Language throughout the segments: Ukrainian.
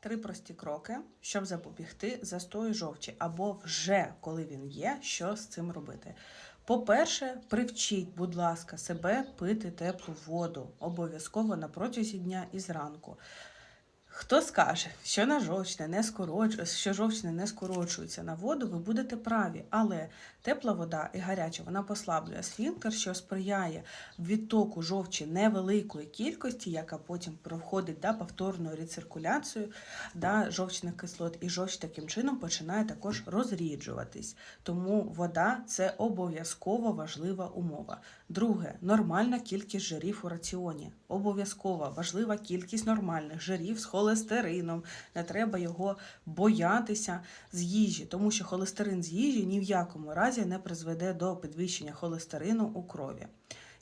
Три прості кроки, щоб запобігти застою жовчі, або вже коли він є, що з цим робити. По-перше, привчіть, будь ласка, себе пити теплу воду обов'язково на протязі дня і зранку. Хто скаже, що на жовчне не скороч... що жовчне не скорочується на воду, ви будете праві, але тепла вода і гаряча вона послаблює сфінктер, що сприяє відтоку жовчі невеликої кількості, яка потім проходить да, повторною рециркуляцією да, жовчних кислот, і жовч таким чином починає також розріджуватись. Тому вода це обов'язково важлива умова. Друге, нормальна кількість жирів у раціоні. Обов'язково важлива кількість нормальних жирів холестерином. Не треба його боятися з їжі, тому що холестерин з їжі ні в якому разі не призведе до підвищення холестерину у крові.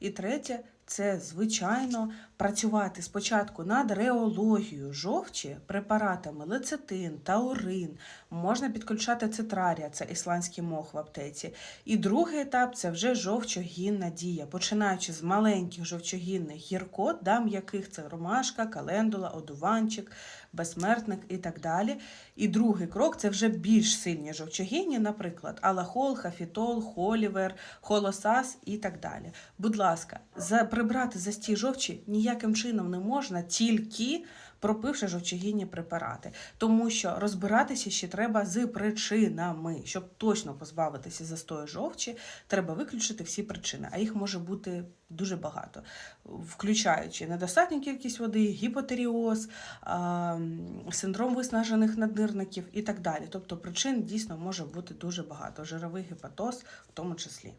І третє, це звичайно працювати спочатку над реологією жовчі препаратами лецитин, таурин. Можна підключати цитрарія, це ісландський мох в аптеці. І другий етап це вже жовчогінна дія, починаючи з маленьких жовчогінних гіркот, да, м'яких це ромашка, календула, одуванчик, безсмертник і так далі. І другий крок це вже більш сильні жовчогінні, наприклад, алахол, хафітол, холівер, холосас і так далі. Будь ласка, за, прибрати застій жовчі ніяким чином не можна, тільки пропивши жовчогінні препарати. Тому що розбиратися ще треба з причинами. Щоб точно позбавитися застою жовчі, треба виключити всі причини, а їх може бути дуже багато, включаючи недостатню кількість води, гіпотеріоз, синдром виснажених наднирників і так далі. Тобто причин дійсно може бути дуже багато, жировий гепатоз в тому числі.